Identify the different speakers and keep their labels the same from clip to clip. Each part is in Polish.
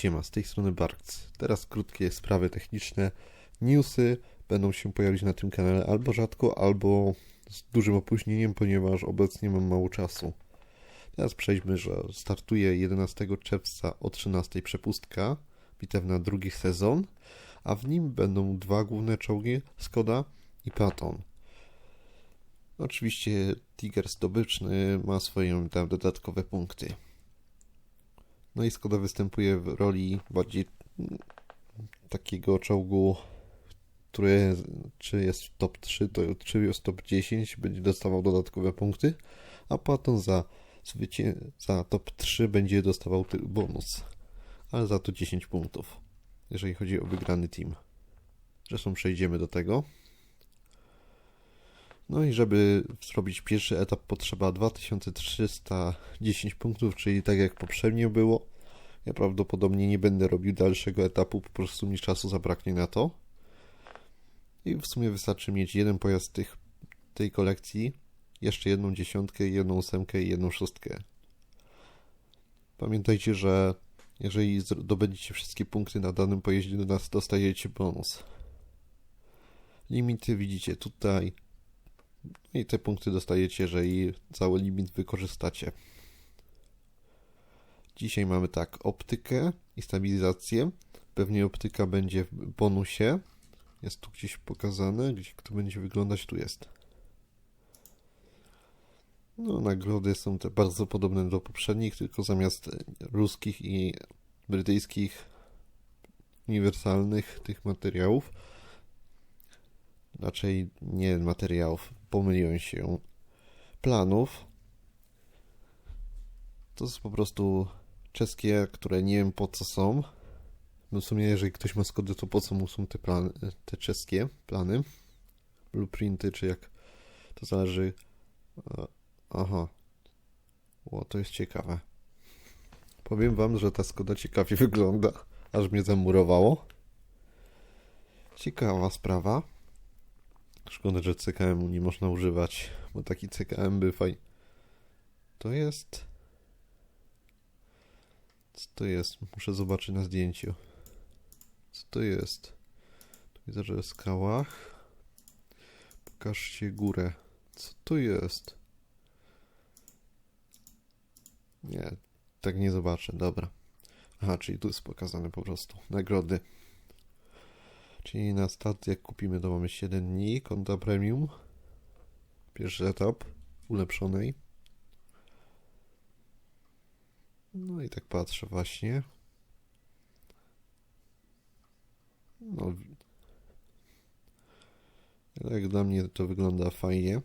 Speaker 1: Siema, z tej strony Barks. Teraz krótkie sprawy techniczne. Newsy będą się pojawić na tym kanale albo rzadko, albo z dużym opóźnieniem, ponieważ obecnie mam mało czasu. Teraz przejdźmy, że startuje 11 czerwca o 13 przepustka, bitew na drugi sezon, a w nim będą dwa główne czołgi, Skoda i Patton. Oczywiście Tiger zdobyczny ma swoje tam dodatkowe punkty. No i Skoda występuje w roli bardziej takiego czołgu, który czy jest w top 3, to czy jest top 10, będzie dostawał dodatkowe punkty, a Patton za, za top 3 będzie dostawał bonus, ale za to 10 punktów, jeżeli chodzi o wygrany team. Zresztą przejdziemy do tego. No i żeby zrobić pierwszy etap potrzeba 2310 punktów, czyli tak jak poprzednio było. Ja prawdopodobnie nie będę robił dalszego etapu, po prostu mi czasu zabraknie na to. I w sumie wystarczy mieć jeden pojazd tych, tej kolekcji, jeszcze jedną dziesiątkę, jedną ósemkę i jedną szóstkę. Pamiętajcie, że jeżeli zdobędziecie wszystkie punkty na danym pojeździe, dostajecie bonus. Limity widzicie tutaj. I te punkty dostajecie, jeżeli cały limit wykorzystacie. Dzisiaj mamy tak, optykę i stabilizację. Pewnie optyka będzie w bonusie. Jest tu gdzieś pokazane, gdzie to będzie wyglądać, tu jest. No, nagrody są te bardzo podobne do poprzednich, tylko zamiast ruskich i brytyjskich uniwersalnych tych materiałów, raczej nie materiałów, pomyliłem się, planów, to jest po prostu czeskie, które nie wiem po co są. No w sumie, jeżeli ktoś ma Skodę, to po co mu są te plany, te czeskie plany? Blueprinty, czy jak to zależy. Aha. O, to jest ciekawe. Powiem wam, że ta Skoda ciekawie wygląda, aż mnie zamurowało. Ciekawa sprawa. Szkoda, że CKM nie można używać, bo taki CKM by fajnie. To jest. Co to jest? Muszę zobaczyć na zdjęciu. Co to jest? Tu widzę, że w skałach. Pokażcie górę. Co to jest? Nie, tak nie zobaczę. Dobra. Aha, czyli tu jest pokazane po prostu. Nagrody. Czyli na start jak kupimy to mamy 7 dni, konta premium. Pierwszy etap ulepszonej. No i tak patrzę właśnie. No. Jak dla mnie to wygląda fajnie.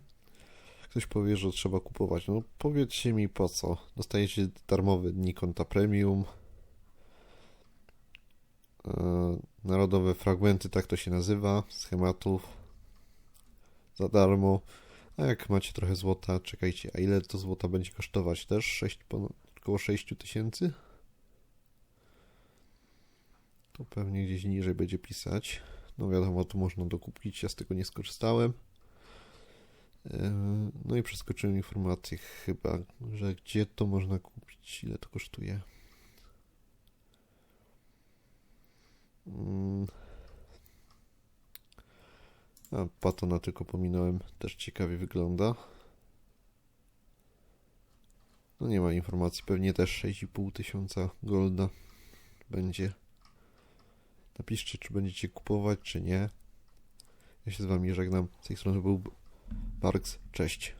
Speaker 1: Ktoś powie, że trzeba kupować. No powiedzcie mi po co. Dostajecie darmowe dni konta premium. Narodowe fragmenty, tak to się nazywa, schematów za darmo. A jak macie trochę złota, czekajcie, a ile to złota będzie kosztować? Też 6, około 6 tysięcy? To pewnie gdzieś niżej będzie pisać. No wiadomo, tu można dokupić, ja z tego nie skorzystałem. No i przeskoczyłem informację chyba, że gdzie to można kupić, ile to kosztuje. A Patona tylko pominąłem, też ciekawie wygląda. No nie ma informacji, pewnie też 6,5 tysiąca golda będzie. Napiszcie, czy będziecie kupować, czy nie. Ja się z wami żegnam. Z tej strony był Parks. Cześć.